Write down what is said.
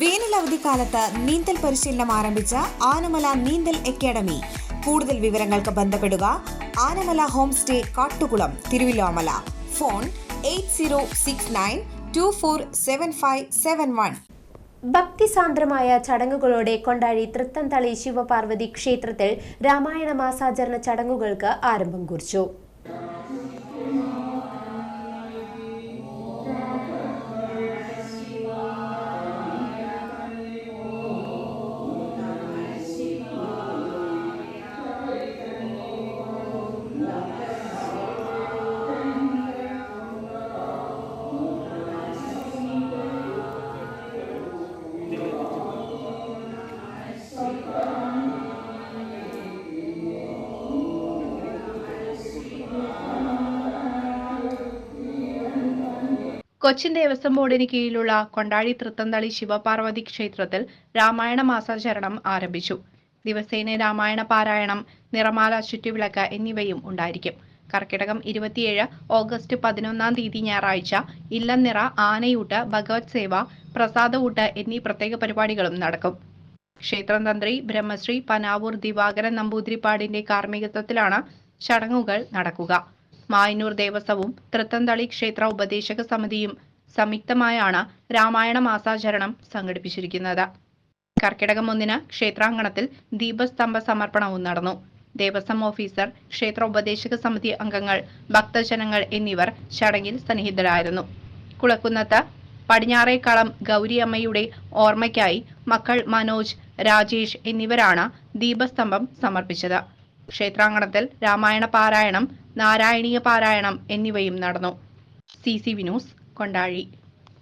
വേനൽ അവധിക്കാലത്ത് നീന്തൽ പരിശീലനം ആരംഭിച്ച ആനമല നീന്തൽ അക്കാദമി. കൂടുതൽ വിവരങ്ങൾക്ക് ബന്ധപ്പെടുക Anamala home stay Kattukulam Thiruvillwamala. Phone eight zero six nine two four seven five seven one. ഭക്തിസാന്ദ്രമായ ചടങ്ങുകളോടെ കൊണ്ടാടി തൃത്തന്തളി ശിവപാർവതി ക്ഷേത്രത്തിൽ രാമായണ മാസാചരണ ചടങ്ങുകൾക്ക് ആരംഭം കുറിച്ചു. കൊച്ചിൻ ദേവസ്വം ബോർഡിന് കീഴിലുള്ള കൊണ്ടാഴി തൃത്തന്തളി ശിവപാർവതി ക്ഷേത്രത്തിൽ രാമായണ മാസാചരണം ആരംഭിച്ചു. ദിവസേന രാമായണ പാരായണം നിറമാല ചുറ്റുവിളക്ക് എന്നിവയും ഉണ്ടായിരിക്കും. കർക്കിടകം ഇരുപത്തിയേഴ് ഓഗസ്റ്റ് പതിനൊന്നാം തീയതി ഞായറാഴ്ച ഇല്ലനിറ ആനയൂട്ട് ഭഗവത് സേവ പ്രസാദഊട്ട് എന്നീ പ്രത്യേക പരിപാടികളും നടക്കും. ക്ഷേത്രം തന്ത്രി ബ്രഹ്മശ്രീ പനാവൂർ ദിവാകരൻ നമ്പൂതിരിപ്പാടിന്റെ കാർമ്മികത്വത്തിലാണ് ചടങ്ങുകൾ നടക്കുക. മായന്നൂർ ദേവസ്വവും തൃത്തന്തളി ക്ഷേത്ര ഉപദേശക സമിതിയും സംയുക്തമായാണ് രാമായണ മാസാചരണം സംഘടിപ്പിച്ചിരിക്കുന്നത്. കർക്കിടകം ഒന്നിന് ക്ഷേത്രാങ്കണത്തിൽ ദീപസ്തംഭ സമർപ്പണവും നടന്നു. ദേവസ്വം ഓഫീസർ ക്ഷേത്ര ഉപദേശക സമിതി അംഗങ്ങൾ ഭക്തജനങ്ങൾ എന്നിവർ ചടങ്ങിൽ സന്നിഹിതരായിരുന്നു. കുളക്കുന്നത്ത് പടിഞ്ഞാറേക്കളം ഗൗരിയമ്മയുടെ ഓർമ്മയ്ക്കായി മക്കൾ മനോജ് രാജേഷ് എന്നിവരാണ് ദീപസ്തംഭം സമർപ്പിച്ചത്. ക്ഷേത്രാങ്കണത്തിൽ രാമായണ പാരായണം നാരായണീയ പാരായണം എന്നിവയും നടന്നു. C C Vinoos Kondazhi.